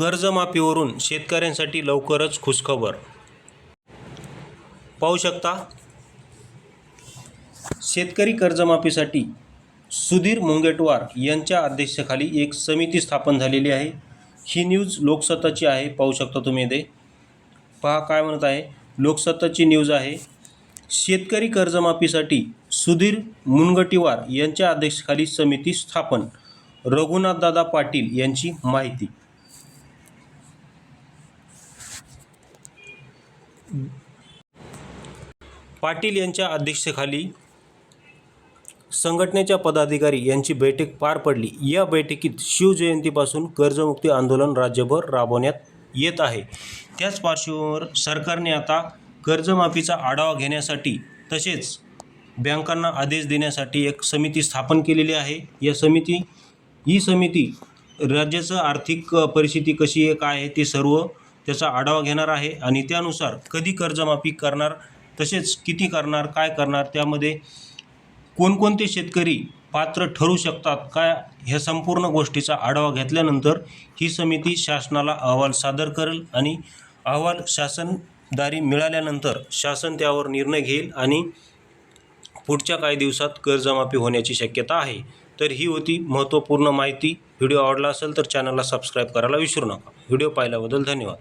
कर्जमाफीवरून शेतकऱ्यांसाठी लवकरच खुशखबर. पाहू शकता शेतकरी कर्जमाफीसाठी सुधीर मुंगेटवार यांच्या अध्यक्षतेखाली एक समिती स्थापन झालेली आहे. ही न्यूज लोकसत्ताची आहे पाहू शकता तुम्ही ते पहा काय म्हणत आहे. लोकसत्ताची न्यूज आहे शेतकरी कर्जमाफीसाठी सुधीर मुनगटीवार यांच्या अध्यक्षतेखाली समिती स्थापन. रघुनाथदादा पाटील यांची माहिती. पाटील यांच्या अध्यक्षतेखाली संघटनेच्या पदाधिकारी यांची बैठक पार पडली. या बैठकीत शिवजयंतीपासून कर्जमुक्ती आंदोलन राज्यभर राबवण्यात येत आहे. त्याच पार्श्वभूमीवर सरकारने आता कर्जमाफीचा आढावा घेण्यासाठी तसेच बँकांना आदेश देण्यासाठी एक समिती स्थापन केलेली आहे. या समिती ही समिती राज्याचं आर्थिक परिस्थिती कशी आहे काय आहे ते सर्व त्याचा आढावा घेणार आहे आणि त्यानुसार कधी कर्जमाफी करणार तसेच किती करणार काय करणार त्यामध्ये कोणकोणते शेतकरी पात्र ठरू शकतात काय ह्या संपूर्ण गोष्टीचा आढावा घेतल्यानंतर ही समिती शासनाला अहवाल सादर करेल आणि अहवाल शासनदारी मिळाल्यानंतर शासन त्यावर निर्णय घेईल आणि पुढच्या काही दिवसात कर्जमाफी होण्याची शक्यता आहे. तर ही होती महत्त्वपूर्ण माहिती. व्हिडिओ आवडला असेल तर चॅनलला सबस्क्राईब करायला विसरू नका. व्हिडिओ पाहिल्याबद्दल धन्यवाद.